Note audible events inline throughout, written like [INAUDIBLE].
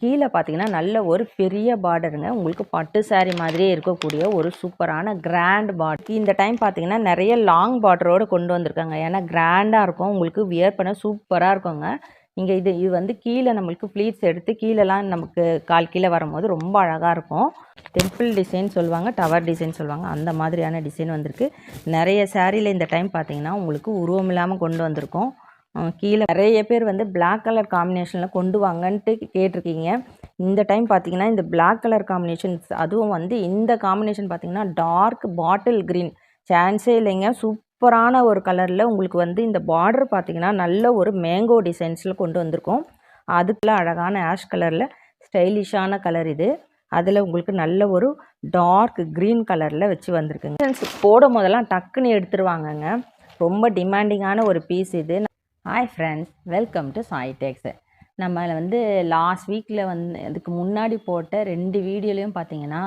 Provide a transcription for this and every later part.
கீழே பார்த்தீங்கன்னா நல்ல ஒரு பெரிய பார்டருங்க. உங்களுக்கு பட்டு saree மாதிரியே இருக்கக்கூடிய ஒரு சூப்பரான கிராண்ட் பார்டர் இந்த டைம் பார்த்தீங்கன்னா நிறைய லாங் பார்டரோடு கொண்டு வந்திருக்காங்க. ஏன்னா கிராண்டாக இருக்கும். உங்களுக்கு வியர் பண்ண சூப்பராக இருக்குங்க. இங்கே இது இது வந்து கீழே நம்மளுக்கு ப்ளீட்ஸ் எடுத்து கீழெலாம் நமக்கு கால் கீழே வரும்போது ரொம்ப அழகாக இருக்கும். டெம்பிள் டிசைன் சொல்லுவாங்க டவர் டிசைன் சொல்லுவாங்க. அந்த மாதிரியான டிசைன் வந்திருக்கு. நிறைய சேரீயில் இந்த டைம் பார்த்தீங்கன்னா உங்களுக்கு உருவம் இல்லாமல் கொண்டு வந்திருக்கோம். கீழே நிறைய பேர் வந்து பிளாக் கலர் காம்பினேஷனில் கொண்டு வாங்கன்ட்டு கேட்டிருக்கீங்க. இந்த டைம் பார்த்தீங்கன்னா இந்த பிளாக் கலர் காம்பினேஷன்ஸ் அதுவும் வந்து இந்த காம்பினேஷன் பார்த்தீங்கன்னா டார்க் பாட்டில் க்ரீன் சான்ஸே இல்லைங்க. சூப்பரான ஒரு கலரில் உங்களுக்கு வந்து இந்த பார்டர் பார்த்தீங்கன்னா நல்ல ஒரு மேங்கோ டிசைன்ஸில் கொண்டு வந்திருக்கோம். அதுக்குள்ள அழகான ஆஷ் கலரில் ஸ்டைலிஷான கலர் இது. அதில் உங்களுக்கு நல்ல ஒரு டார்க் க்ரீன் கலரில் வச்சு வந்திருக்குங்க. போடும் போதெல்லாம் டக்குன்னு எடுத்துருவாங்கங்க. ரொம்ப டிமாண்டிங்கான ஒரு பீஸ் இது. Hi friends welcome to Sai Tex நம்ம வந்து லாஸ்ட் வீக்கில் வந்து அதுக்கு முன்னாடி போட்ட ரெண்டு வீடியோலையும் பார்த்தீங்கன்னா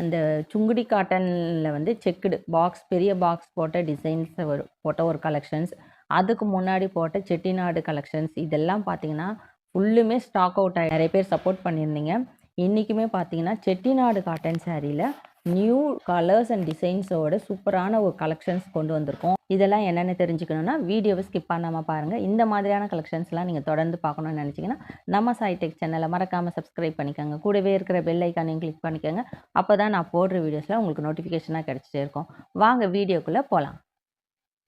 அந்த சுங்குடி காட்டனில் வந்து செக்குடு பாக்ஸ் பெரிய பாக்ஸ் போட்ட டிசைன்ஸ் ஒரு போட்ட ஒரு கலெக்ஷன்ஸ் அதுக்கு முன்னாடி போட்ட செட்டிநாடு கலெக்ஷன்ஸ் இதெல்லாம் பார்த்தீங்கன்னா ஃபுல்லுமே ஸ்டாக் அவுட் ஆகி நிறைய பேர் சப்போர்ட் பண்ணியிருந்தீங்க. இன்றைக்குமே பார்த்தீங்கன்னா செட்டிநாடு காட்டன் சேரீயில் நியூ கலர்ஸ் அண்ட் டிசைன்ஸோட சூப்பரான ஒரு கலெக்ஷன்ஸ் கொண்டு வந்திருக்கோம். இதெல்லாம் என்னென்னு தெரிஞ்சுக்கணுன்னா வீடியோவை ஸ்கிப் பண்ணாமல் பாருங்கள் இந்த மாதிரியான கலெக்ஷன்ஸ்லாம் நீங்கள் தொடர்ந்து பார்க்கணும்னு நினச்சிங்கன்னா நம்ம சாய்டெக் சேனலை மறக்காமல் சப்ஸ்கிரைப் பண்ணிக்கோங்க. கூடவே இருக்கிற பெல் ஐக்கானையும் கிளிக் பண்ணிக்கோங்க. அப்போ தான் நான் போடுற வீடியோஸில் உங்களுக்கு நோட்டிஃபிகேஷனாக கிடச்சிட்டே இருக்கும். வாங்க வீடியோக்குள்ளே போகலாம்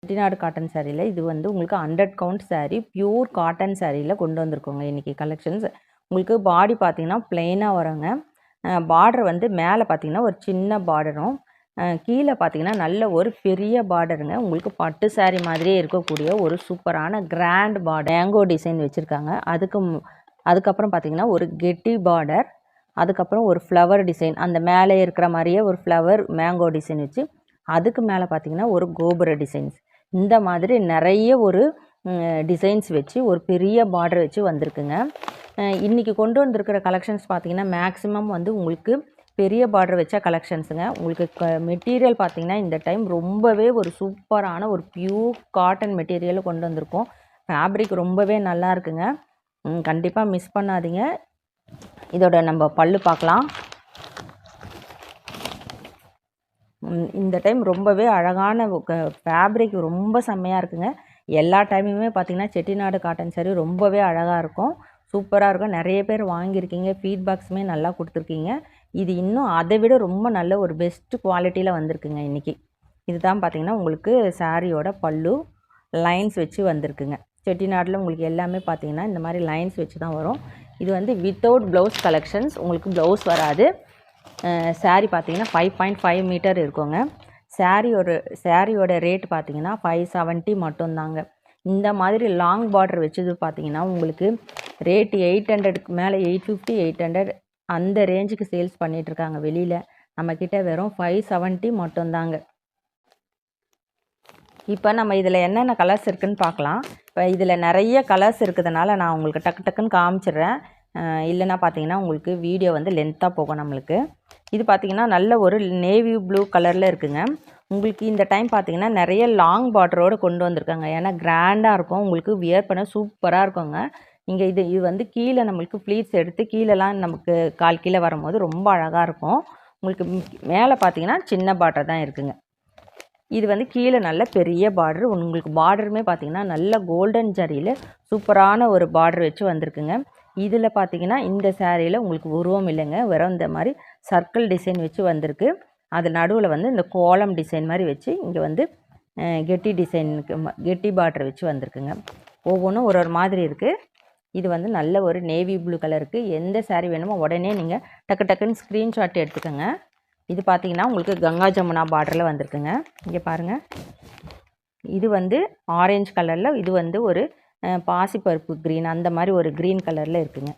செட்டிநாடு காட்டன் சாரியில் இது வந்து உங்களுக்கு hundred count sari pure cotton சாரியில் கொண்டு வந்திருக்கோங்க இன்றைக்கி கலெக்ஷன்ஸ் உங்களுக்கு பாடி பார்த்தீங்கன்னா பிளெயினாக வருங்க. பார்டர் வந்து மேலே பார்த்தீங்கன்னா ஒரு சின்ன பார்டரும் கீழே பார்த்தீங்கன்னா நல்ல ஒரு பெரிய பார்டருங்க உங்களுக்கு பட்டு saree மாதிரியே இருக்கக்கூடிய ஒரு சூப்பரான கிராண்ட் பார்டர் மேங்கோ டிசைன் வச்சுருக்காங்க. அதுக்கு அதுக்கப்புறம் பார்த்தீங்கன்னா ஒரு கெட்டி பார்டர் அதுக்கப்புறம் ஒரு ஃப்ளவர் டிசைன் அந்த மேலே இருக்கிற மாதிரியே ஒரு ஃப்ளவர் மேங்கோ டிசைன் வச்சு அதுக்கு மேலே பார்த்தீங்கன்னா ஒரு கோபுர டிசைன்ஸ் இந்த மாதிரி நிறைய ஒரு டிசைன்ஸ் வச்சு ஒரு பெரிய பார்டர் வச்சு வந்திருக்குங்க. இன்றைக்கி கொண்டு வந்திருக்கிற கலெக்ஷன்ஸ் பார்த்தீங்கன்னா மேக்ஸிமம் வந்து உங்களுக்கு பெரிய பார்டர் வச்ச கலெக்ஷன்ஸுங்க உங்களுக்கு மெட்டீரியல் பார்த்தீங்கன்னா இந்த டைம் ரொம்பவே ஒரு சூப்பரான ஒரு பியூர் காட்டன் மெட்டீரியல் கொண்டு வந்திருக்கோம். ஃபேப்ரிக் ரொம்பவே நல்லா இருக்குங்க. கண்டிப்பாக மிஸ் பண்ணாதீங்க. இதோட நம்ம பல்லு பார்க்கலாம். இந்த டைம் ரொம்பவே அழகான ஃபேப்ரிக் ரொம்ப செம்மையாக இருக்குங்க. எல்லா டைமுமே பார்த்திங்கன்னா செட்டிநாடு காட்டன் சரி ரொம்பவே அழகாக இருக்கும். சூப்பராக இருக்கும். நிறைய பேர் வாங்கியிருக்கீங்க. ஃபீட்பேக்ஸுமே நல்லா கொடுத்துருக்கீங்க. இது இன்னும் அதை விட ரொம்ப நல்ல ஒரு பெஸ்ட்டு குவாலிட்டியில் வந்திருக்குங்க இன்றைக்கி இதுதான் பார்த்தீங்கன்னா உங்களுக்கு சாரியோட பல்லு லைன்ஸ் வச்சு வந்திருக்குங்க. செட்டிநாட்டில் உங்களுக்கு எல்லாமே பார்த்தீங்கன்னா இந்த மாதிரி லைன்ஸ் வச்சு தான் வரும். இது வந்து வித்தவுட் ப்ளவுஸ் கலெக்ஷன்ஸ் உங்களுக்கு ப்ளவுஸ் வராது. saree பார்த்தீங்கன்னா ஃபைவ் பாயிண்ட் ஃபைவ் மீட்டர் இருக்குங்க. சாரியோட சாரியோட ரேட் பார்த்தீங்கன்னா ஃபைவ் செவன்ட்டி மட்டும்தாங்க. இந்த மாதிரி லாங் பார்டர் வச்சது பார்த்திங்கன்னா உங்களுக்கு ரேட் எயிட் ஹண்ட்ரடுக்கு மேலே எயிட் ஃபிஃப்டி எயிட் ஹண்ட்ரட் அந்த ரேஞ்சுக்கு சேல்ஸ் பண்ணிகிட்ருக்காங்க வெளியில். நம்மக்கிட்ட வெறும் ஃபைவ் செவன்ட்டி மட்டும்தாங்க. இப்போ நம்ம இதில் என்னென்ன கலர்ஸ் இருக்குன்னு பார்க்கலாம். இப்போ இதில் நிறைய கலர்ஸ் இருக்கிறதுனால நான் உங்களுக்கு டக்கு டக்குன்னு காமிச்சிடுறேன். இல்லைன்னா பார்த்தீங்கன்னா உங்களுக்கு வீடியோ வந்து லென்த்தாக போகும் நம்மளுக்கு. இது பார்த்தீங்கன்னா நல்ல ஒரு நேவி ப்ளூ கலரில் இருக்குங்க. உங்களுக்கு இந்த டைம் பார்த்தீங்கன்னா நிறைய லாங் பார்டரோடு கொண்டு வந்திருக்காங்க. ஏன்னா கிராண்டாக இருக்கும். உங்களுக்கு வியர் பண்ண சூப்பராக இருக்குங்க. இங்கே இது இது வந்து கீழே நம்மளுக்கு ப்ளீட்ஸ் எடுத்து கீழெலாம் நமக்கு கால் கீழே வரும்போது ரொம்ப அழகாக இருக்கும். உங்களுக்கு மேலே பார்த்தீங்கன்னா சின்ன பார்டர் தான் இருக்குங்க. இது வந்து கீழே நல்ல பெரிய பார்டர் உங்களுக்கு பார்டருமே பார்த்தீங்கன்னா நல்ல கோல்டன் ஜரியில் சூப்பரான ஒரு பார்டர் வச்சு வந்திருக்குங்க. இதில் பார்த்தீங்கன்னா இந்த சேரீயில் உங்களுக்கு உருவம் இல்லைங்க. வெறும் இந்த மாதிரி சர்க்கிள் டிசைன் வச்சு வந்திருக்கு. அது நடுவில் வந்து இந்த கோலம் டிசைன் மாதிரி வச்சு இங்கே வந்து கெட்டி டிசைனுக்கு கெட்டி பார்டர் வச்சு வந்திருக்குங்க. ஒவ்வொன்றும் ஒரு ஒரு மாதிரி இருக்குது இது வந்து நல்ல ஒரு நேவி ப்ளூ கலருக்கு எந்த சாரீ வேணுமோ உடனே நீங்கள் டக்கு டக்குன்னு ஸ்க்ரீன்ஷாட் எடுத்துக்கோங்க. இது பார்த்தீங்கன்னா உங்களுக்கு கங்கா ஜமுனா பார்டரில் வந்திருக்குங்க. இங்கே பாருங்கள் இது வந்து ஆரஞ்சு கலரில் இது வந்து ஒரு பாசிப்பருப்பு க்ரீன் அந்த மாதிரி ஒரு க்ரீன் கலரில் இருக்குங்க.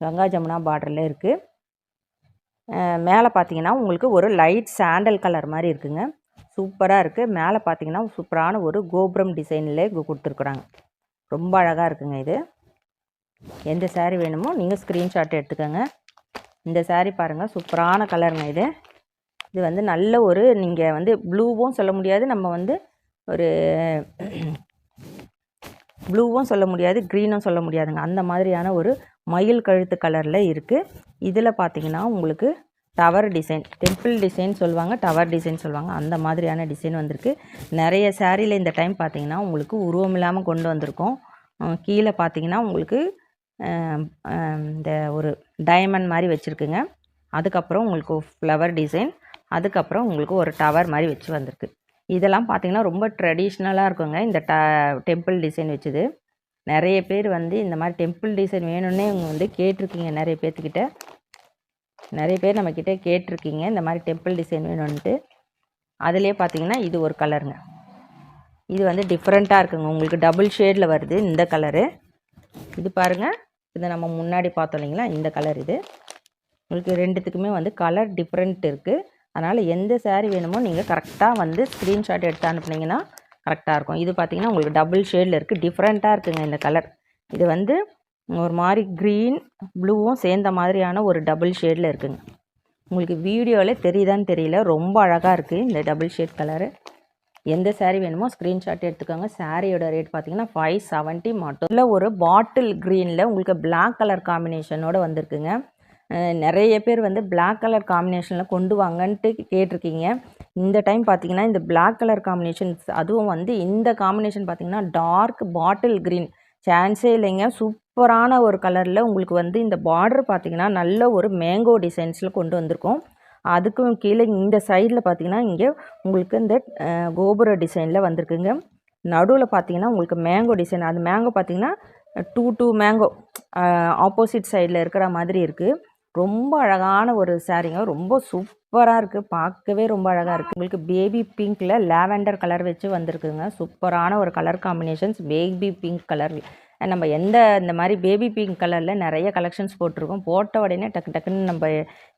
கங்கா ஜமுனா பார்டரில் இருக்குது மேலே பார்த்தீங்கன்னா உங்களுக்கு ஒரு லைட் சாண்டல் கலர் மாதிரி இருக்குங்க. சூப்பராக இருக்குது மேலே பார்த்தீங்கன்னா சூப்பரான ஒரு கோபுரம் டிசைனில் கொடுத்துருக்குறாங்க. ரொம்ப அழகாக இருக்குங்க இது. எந்த சாரீ வேணுமோ நீங்கள் ஸ்க்ரீன்ஷாட் எடுத்துக்கோங்க. இந்த சாரீ பாருங்கள் சூப்பரான கலருங்க இது. இது வந்து நல்ல ஒரு நீங்கள் வந்து ப்ளூவும் சொல்ல முடியாது நம்ம வந்து ஒரு [CLEARS THROAT] ப்ளூவும் சொல்ல முடியாது க்ரீனும் சொல்ல முடியாதுங்க. அந்த மாதிரியான ஒரு மயில் கழுத்து கலரில் இருக்குது இதில் பார்த்தீங்கன்னா உங்களுக்கு டவர் டிசைன் டெம்பிள் டிசைன் சொல்லுவாங்க டவர் டிசைன் சொல்லுவாங்க. அந்த மாதிரியான டிசைன் வந்திருக்கு. நிறைய சேரீயில் இந்த டைம் பார்த்தீங்கன்னா உங்களுக்கு உருவம் இல்லாமல் கொண்டு வந்திருக்கோம். கீழே பார்த்தீங்கன்னா உங்களுக்கு இந்த ஒரு டைமண்ட் மாதிரி வச்சுருக்குங்க. அதுக்கப்புறம் உங்களுக்கு ஃப்ளவர் டிசைன் அதுக்கப்புறம் உங்களுக்கு ஒரு டவர் மாதிரி வச்சு வந்திருக்கு. இதெல்லாம் பார்த்தீங்கன்னா ரொம்ப ட்ரெடிஷ்னலாக இருக்குங்க. இந்த ட டெம்பிள் டிசைன் வச்சுது. நிறைய பேர் வந்து இந்த மாதிரி டெம்பிள் டிசைன் வேணும்னே இவங்க வந்து கேட்டிருக்கீங்க. நிறைய பேர்த்துக்கிட்ட. நிறைய பேர் நம்மக்கிட்ட கேட்டிருக்கீங்க. இந்த மாதிரி டெம்பிள் டிசைன் வேணும்ன்ட்டு. அதுலேயே பார்த்தீங்கன்னா இது ஒரு கலருங்க இது வந்து டிஃப்ரெண்ட்டாக இருக்குங்க. உங்களுக்கு டபுள் ஷேடில் வருது இந்த கலரு இது பாருங்கள் இது நம்ம முன்னாடி பார்த்தோம் இல்லைங்களா? இந்த கலர் இது. உங்களுக்கு ரெண்டுத்துக்குமே வந்து கலர் டிஃப்ரெண்ட் இருக்குது அதனால் எந்த saree வேணுமோ நீங்கள் கரெக்டாக வந்து ஸ்க்ரீன்ஷாட் எடுத்து அனுப்புனீங்கன்னா கரெக்டாக இருக்கும். இது பார்த்தீங்கன்னா உங்களுக்கு டபுள் ஷேடில் இருக்குது டிஃப்ரெண்ட்டாக இருக்குதுங்க இந்த கலர் இது வந்து ஒரு மாதிரி க்ரீன் ப்ளூவும் சேர்ந்த மாதிரியான ஒரு டபுள் ஷேடில் இருக்குங்க. உங்களுக்கு வீடியோவில் தெரியுதான்னு தெரியல. ரொம்ப அழகாக இருக்குது இந்த டபுள் ஷேட் கலரு எந்த சாரீ வேணுமோ ஸ்க்ரீன்ஷாட் எடுத்துக்கோங்க. சாரியோட ரேட் பார்த்தீங்கன்னா ஃபைவ் செவன்ட்டி மட்டும். இல்லை ஒரு பாட்டில் க்ரீனில் உங்களுக்கு பிளாக் கலர் காம்பினேஷனோட வந்திருக்குங்க. நிறைய பேர் வந்து பிளாக் கலர் காம்பினேஷனில் கொண்டு வாங்கன்ட்டு கேட்டிருக்கீங்க. இந்த டைம் பார்த்தீங்கன்னா இந்த பிளாக் கலர் காம்பினேஷன்ஸ் அதுவும் வந்து இந்த காம்பினேஷன் பார்த்தீங்கன்னா டார்க் பாட்டில் க்ரீன் சான்ஸே இல்லைங்க. சூப்பரான ஒரு கலரில் உங்களுக்கு வந்து இந்த பார்டர் பார்த்தீங்கன்னா நல்ல ஒரு மேங்கோ டிசைன்ஸில் கொண்டு வந்திருக்கோம். அதுக்கும் கீழே இந்த சைடில் பார்த்தீங்கன்னா இங்கே உங்களுக்கு இந்த கோபுர டிசைனில் வந்திருக்குங்க. நடுவில் பார்த்தீங்கன்னா உங்களுக்கு மேங்கோ டிசைன் அது மேங்கோ பார்த்தீங்கன்னா டூ டூ மேங்கோ ஆப்போசிட் சைடில் இருக்கிற மாதிரி இருக்குது ரொம்ப அழகான ஒரு சாரீங்க ரொம்ப சூப்பராக இருக்குது பார்க்கவே ரொம்ப அழகாக இருக்குது உங்களுக்கு பேபி பிங்க்கில் லாவெண்டர் கலர் வச்சு வந்திருக்குங்க. சூப்பரான ஒரு colour combinations baby pink colour நம்ம எந்த இந்த மாதிரி பேபி பிங்க் கலரில் நிறைய கலெக்ஷன்ஸ் போட்டிருக்கோம். போட்ட உடனே டக்கு டக்குன்னு நம்ம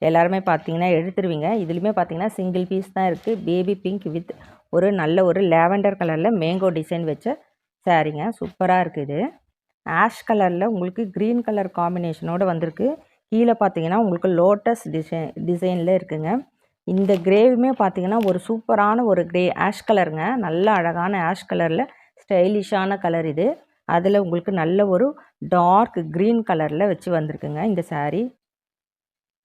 எல்லாருமே பார்த்தீங்கன்னா எடுத்துருவீங்க. இதுலேயுமே பார்த்தீங்கன்னா சிங்கிள் பீஸ் தான் இருக்குது பேபி பிங்க் வித் ஒரு நல்ல ஒரு லேவெண்டர் கலரில் மேங்கோ டிசைன் வச்ச சாரீங்க. சூப்பராக இருக்குது ஆஷ் கலரில் உங்களுக்கு க்ரீன் கலர் காம்பினேஷனோடு வந்திருக்கு. கீழே பார்த்தீங்கன்னா உங்களுக்கு லோட்டஸ் டிசைன் டிசைனில் இருக்குங்க. இந்த கிரேவுமே பார்த்தீங்கன்னா ஒரு சூப்பரான ஒரு கிரே ஆஷ் கலருங்க நல்ல அழகான ஆஷ் கலரில் ஸ்டைலிஷான கலர் இது. அதில் உங்களுக்கு நல்ல ஒரு டார்க் க்ரீன் கலரில் வச்சு வந்திருக்குங்க இந்த சாரீ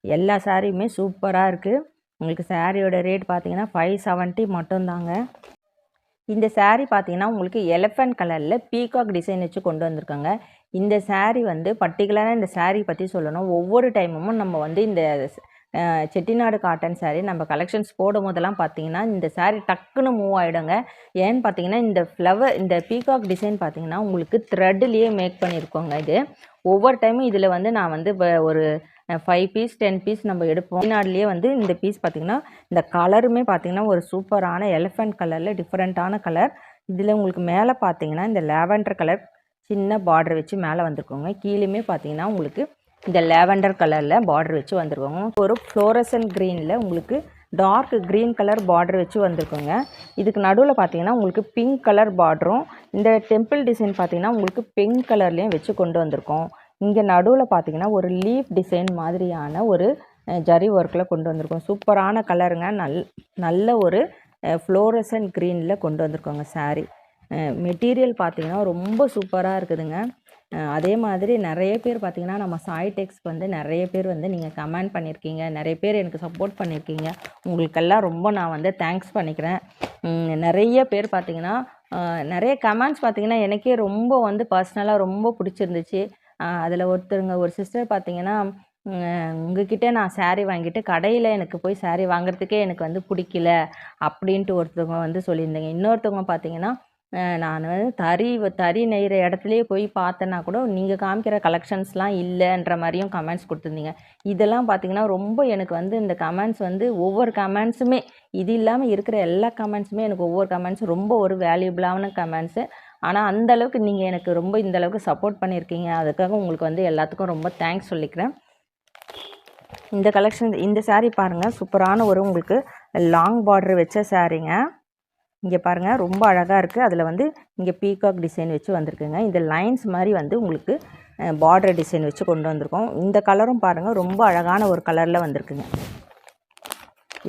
எல்லா சாரியுமே சூப்பராக இருக்குது உங்களுக்கு சாரியோட ரேட் பார்த்தீங்கன்னா ஃபைவ் செவன்ட்டி மட்டும்தாங்க. இந்த சாரீ பார்த்தீங்கன்னா உங்களுக்கு எலஃபண்ட் கலரில் பீகாக் டிசைன் வச்சு கொண்டு வந்திருக்காங்க. இந்த சாரீ வந்து பர்டிகுலராக இந்த சாரீ பற்றி சொல்லணும். ஒவ்வொரு டைமும் நம்ம வந்து இந்த செட்டிநாடு காட்டன் சாரீ நம்ம கலெக்ஷன்ஸ் போடும் போதெல்லாம் பார்த்தீங்கன்னா இந்த சாரீ டக்குன்னு மூவ் ஆகிடுங்க ஏன்னு பார்த்தீங்கன்னா இந்த ஃப்ளவர் இந்த பீகாக் டிசைன் பார்த்தீங்கன்னா உங்களுக்கு த்ரெட்லேயே மேக் பண்ணியிருக்கோங்க இது. ஒவ்வொரு டைமும் இதில் வந்து நான் வந்து ஒரு ஃபைவ் பீஸ் டென் பீஸ் நம்ம எடுப்போம். வெளிநாடுலேயே வந்து இந்த பீஸ் பார்த்திங்கன்னா இந்த கலருமே பார்த்திங்கன்னா ஒரு சூப்பரான எலிஃபெண்ட் கலரில் டிஃப்ரெண்ட்டான கலர் இதில் உங்களுக்கு மேலே பார்த்தீங்கன்னா இந்த லேவண்டர் கலர் சின்ன பார்டர் வச்சு மேலே வந்திருக்கோங்க. கீழேயுமே பார்த்தீங்கன்னா உங்களுக்கு இந்த லேவெண்டர் கலரில் பார்டர் வச்சு வந்திருக்கோங்க. ஒரு ஃப்ளோரசன் க்ரீனில் உங்களுக்கு டார்க் க்ரீன் கலர் பார்டர் வச்சு வந்திருக்குங்க. இதுக்கு நடுவில் பார்த்தீங்கன்னா உங்களுக்கு பிங்க் கலர் பார்டரும் இந்த டெம்பிள் டிசைன் பார்த்தீங்கன்னா உங்களுக்கு பிங்க் கலர்லேயும் வச்சு கொண்டு வந்திருக்கோம். இங்கே நடுவில் பார்த்தீங்கன்னா ஒரு லீஃப் டிசைன் மாதிரியான ஒரு ஜரி ஒர்க்கில் கொண்டு வந்திருக்கோம். சூப்பரான கலருங்க நல் நல்ல ஒரு ஃப்ளோரசன் க்ரீனில் கொண்டு வந்திருக்கோங்க saree. மெட்டீரியல் பார்த்தீங்கன்னா ரொம்ப சூப்பராக இருக்குதுங்க. அதே மாதிரி நிறைய பேர் பார்த்தீங்கன்னா நம்ம சாய் டெக்ஸ்க்கு வந்து நிறைய பேர் வந்து நீங்கள் கமெண்ட் பண்ணியிருக்கீங்க. நிறைய பேர் எனக்கு சப்போர்ட் பண்ணியிருக்கீங்க. உங்களுக்கெல்லாம் ரொம்ப நான் வந்து தேங்க்ஸ் பண்ணிக்கிறேன். நிறைய பேர் பார்த்தீங்கன்னா நிறைய கமெண்ட்ஸ் பார்த்தீங்கன்னா எனக்கே ரொம்ப வந்து பர்சனலாக ரொம்ப பிடிச்சிருந்துச்சு. அதில் ஒருத்தருங்க ஒரு சிஸ்டர் பார்த்தீங்கன்னா உங்ககிட்ட நான் சாரீ வாங்கிட்டு கடையில் எனக்கு போய் சாரீ வாங்குறதுக்கே எனக்கு வந்து பிடிக்கல அப்படின்ட்டு ஒருத்தவங்க வந்து சொல்லியிருந்தீங்க. இன்னொருத்தவங்க பார்த்தீங்கன்னா நான் வந்து தறி தறி நெய்கிற இடத்துலையே போய் பார்த்தேன்னா கூட நீங்கள் காமிக்கிற கலெக்ஷன்ஸ்லாம் இல்லைன்ற மாதிரியும் கமெண்ட்ஸ் கொடுத்துருந்தீங்க. இதெல்லாம் பார்த்தீங்கன்னா ரொம்ப எனக்கு வந்து இந்த கமெண்ட்ஸ் வந்து ஒவ்வொரு கமெண்ட்ஸுமே இது இல்லாமல் இருக்கிற எல்லா கமெண்ட்ஸுமே எனக்கு ஒவ்வொரு கமெண்ட்ஸும் ரொம்ப ஒரு வேல்யூபிளான கமெண்ட்ஸு ஆனால் அந்த அளவுக்கு நீங்கள் எனக்கு ரொம்ப இந்த அளவுக்கு சப்போர்ட் பண்ணியிருக்கீங்க. அதுக்காக உங்களுக்கு வந்து எல்லாத்துக்கும் ரொம்ப தேங்க்ஸ் சொல்லிக்கிறேன். இந்த கலெக்ஷன் இந்த சாரீ பாருங்கள் சூப்பரான ஒரு உங்களுக்கு லாங் பார்டர் வச்ச சாரீங்க இங்கே பாருங்கள் ரொம்ப அழகாக இருக்குது அதில் வந்து இங்கே பீகாக் டிசைன் வச்சு வந்திருக்குங்க. இந்த லைன்ஸ் மாதிரி வந்து உங்களுக்கு பார்டர் டிசைன் வச்சு கொண்டு வந்திருக்கோம். இந்த கலரும் பாருங்கள் ரொம்ப அழகான ஒரு கலரில் வந்திருக்குங்க.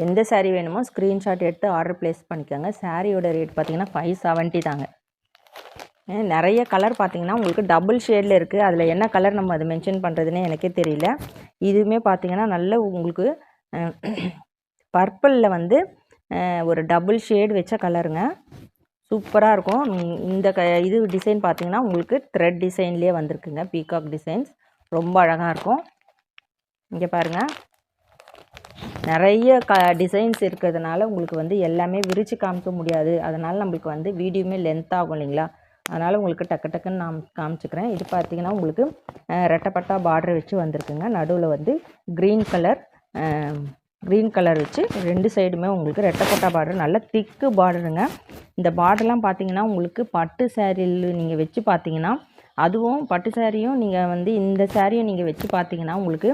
எந்த சேரீ வேணுமோ ஸ்க்ரீன்ஷாட் எடுத்து ஆர்டர் ப்ளேஸ் பண்ணிக்கோங்க. சாரியோட ரேட் பார்த்தீங்கன்னா ஃபைவ் செவன்ட்டி தாங்க. நிறைய கலர் பார்த்திங்கன்னா உங்களுக்கு டபுள் ஷேடில் இருக்குது அதில் என்ன கலர் நம்ம அதை மென்ஷன் பண்ணுறதுனே எனக்கே தெரியல. இதுவுமே பார்த்தீங்கன்னா நல்ல உங்களுக்கு பர்பிளில் வந்து ஒரு டபுள் ஷேடு வச்ச கலருங்க சூப்பராக இருக்கும். இந்த க இது டிசைன் பார்த்தீங்கன்னா உங்களுக்கு த்ரெட் டிசைன்லேயே வந்திருக்குங்க. பீகாக் டிசைன்ஸ் ரொம்ப அழகாக இருக்கும். இங்கே பாருங்கள் நிறைய க டிசைன்ஸ் இருக்கிறதுனால உங்களுக்கு வந்து எல்லாமே விரித்து காமிக்க முடியாது. அதனால் நம்மளுக்கு வந்து வீடியோமே லென்த் ஆகும் இல்லைங்களா? அதனால் உங்களுக்கு டக்கு டக்குன்னு நான் காமிச்சிக்கிறேன். இது பார்த்தீங்கன்னா உங்களுக்கு ரெட்டப்பட்டா ரெட்டைப்பட்டா பார்டர் வச்சு வந்திருக்குங்க. நடுவில் வந்து க்ரீன் கலர் க்ரீன் கலர் வச்சு ரெண்டு சைடுமே உங்களுக்கு ரெட்டைப்பட்டா பார்டர் நல்ல திக்கு பார்டருங்க இந்த பார்டர்லாம் பார்த்தீங்கன்னா உங்களுக்கு பட்டு சேரீயில் நீங்கள் வச்சு பார்த்தீங்கன்னா அதுவும் பட்டு சேரீயும் நீங்கள் வந்து இந்த சேரீயும் நீங்கள் வச்சு பார்த்தீங்கன்னா உங்களுக்கு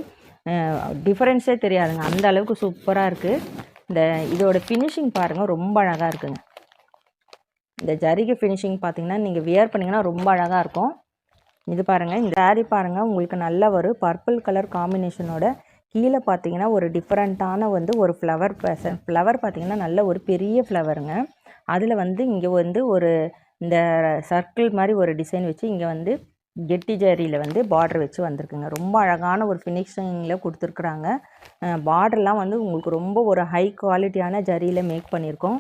டிஃப்ரென்ஸே தெரியாதுங்க. அந்த அளவுக்கு சூப்பராக இருக்குது இந்த இதோட ஃபினிஷிங் பாருங்கள் ரொம்ப அழகாக இருக்குங்க. இந்த ஜரிகை ஃபினிஷிங் பார்த்தீங்கன்னா நீங்கள் வியர் பண்ணிங்கன்னா ரொம்ப அழகாக இருக்கும். இது பாருங்கள் இந்த சேரீ பாருங்கள் உங்களுக்கு நல்ல ஒரு பர்பிள் கலர் காம்பினேஷனோட கீழே பார்த்தீங்கன்னா ஒரு டிஃப்ரெண்ட்டான வந்து ஒரு ஃப்ளவர் ஃப்ளவர் பார்த்தீங்கன்னா நல்ல ஒரு பெரிய ஃப்ளவருங்க அதில் வந்து இங்கே வந்து ஒரு இந்த சர்க்கிள் மாதிரி ஒரு டிசைன் வச்சு இங்கே வந்து கெட்டி ஜரியில் வந்து பார்டர் வச்சு வந்திருக்குங்க. ரொம்ப அழகான ஒரு ஃபினிஷிங்கில் கொடுத்துருக்குறாங்க. பார்டர்லாம் வந்து உங்களுக்கு ரொம்ப ஒரு ஹை குவாலிட்டியான ஜரியில் மேக் பண்ணியிருக்கோம்.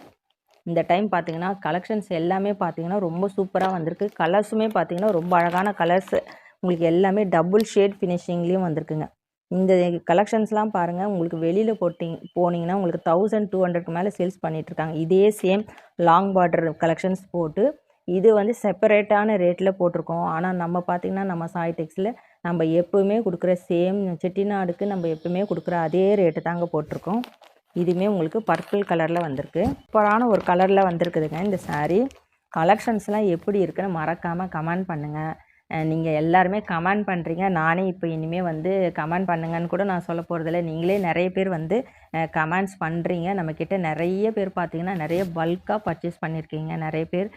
இந்த டைம் பார்த்தீங்கன்னா கலெக்ஷன்ஸ் எல்லாமே பார்த்தீங்கன்னா ரொம்ப சூப்பராக வந்திருக்கு. கலர்ஸுமே பார்த்தீங்கன்னா ரொம்ப அழகான கலர்ஸ் உங்களுக்கு எல்லாமே டபுள் ஷேட் ஃபினிஷிங்லேயும் வந்திருக்குங்க. இந்த கலெக்ஷன்ஸ்லாம் பாருங்கள் உங்களுக்கு வெளியில் போட்டிங் போனீங்கன்னா உங்களுக்கு தௌசண்ட் டூ ஹண்ட்ரட்க்கு மேலே சேல்ஸ் பண்ணிகிட்ருக்காங்க இதே சேம் லாங் பார்டர் கலெக்ஷன்ஸ் போட்டு இது வந்து செப்பரேட்டான ரேட்டில் போட்டிருக்கோம். ஆனால் நம்ம பார்த்திங்கன்னா நம்ம சாய் டெக்ஸில் நம்ம எப்போவுமே கொடுக்குற சேம் செட்டிநாடுக்கு நம்ம எப்போவுமே கொடுக்குற அதே ரேட்டு தாங்க போட்டிருக்கோம். இதுவுமே உங்களுக்கு பர்பிள் கலரில் வந்திருக்கு. சூப்பரான ஒரு கலரில் வந்திருக்குதுங்க இந்த சாரீ கலெக்ஷன்ஸ்லாம் எப்படி இருக்குன்னு மறக்காமல் கமெண்ட் பண்ணுங்கள் நீங்கள் எல்லாருமே கமெண்ட் பண்ணுறீங்க நானே இப்போ இனிமேல் வந்து கமெண்ட் பண்ணுங்கன்னு கூட நான் சொல்ல போகிறதில்ல நீங்களே நிறைய பேர் வந்து கமெண்ட்ஸ் பண்ணுறீங்க நம்மக்கிட்ட நிறைய பேர் பார்த்தீங்கன்னா நிறைய பல்காக பர்ச்சேஸ் பண்ணியிருக்கீங்க நிறைய பேர்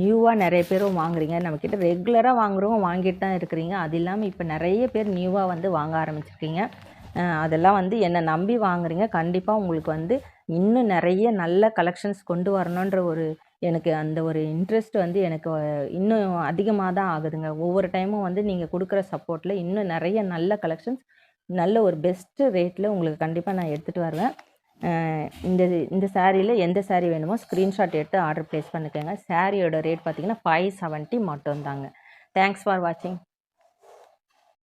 நியூவாக நிறைய பேரும் வாங்குறீங்க. நம்மக்கிட்ட ரெகுலராக வாங்குறவங்க வாங்கிட்டு தான் இருக்கிறீங்க. அது இல்லாமல் இப்போ நிறைய பேர் நியூவாக வந்து வாங்க ஆரம்பிச்சிருக்கீங்க. அதெல்லாம் வந்து என்னை நம்பி வாங்குறீங்க. கண்டிப்பாக உங்களுக்கு வந்து இன்னும் நிறைய நல்ல கலெக்ஷன்ஸ் கொண்டு வரணுன்ற ஒரு எனக்கு அந்த ஒரு இன்ட்ரெஸ்ட் வந்து எனக்கு இன்னும் அதிகமாக தான் ஆகுதுங்க. ஒவ்வொரு டைமும் வந்து நீங்கள் கொடுக்குற சப்போர்ட்டில் இன்னும் நிறைய நல்ல கலெக்ஷன்ஸ் நல்ல ஒரு பெஸ்ட்டு ரேட்டில் உங்களுக்கு கண்டிப்பாக நான் எடுத்துகிட்டு வருவேன். இந்த இந்த சாரியில் எந்த சாரீ வேணுமோ ஸ்க்ரீன்ஷாட் எடுத்து ஆர்டர் ப்ளேஸ் பண்ணிக்கோங்க. சாரியோட ரேட் பார்த்தீங்கன்னா ஃபைவ் செவன்ட்டி மட்டும்தாங்க. தேங்க்ஸ் ஃபார் வாட்சிங்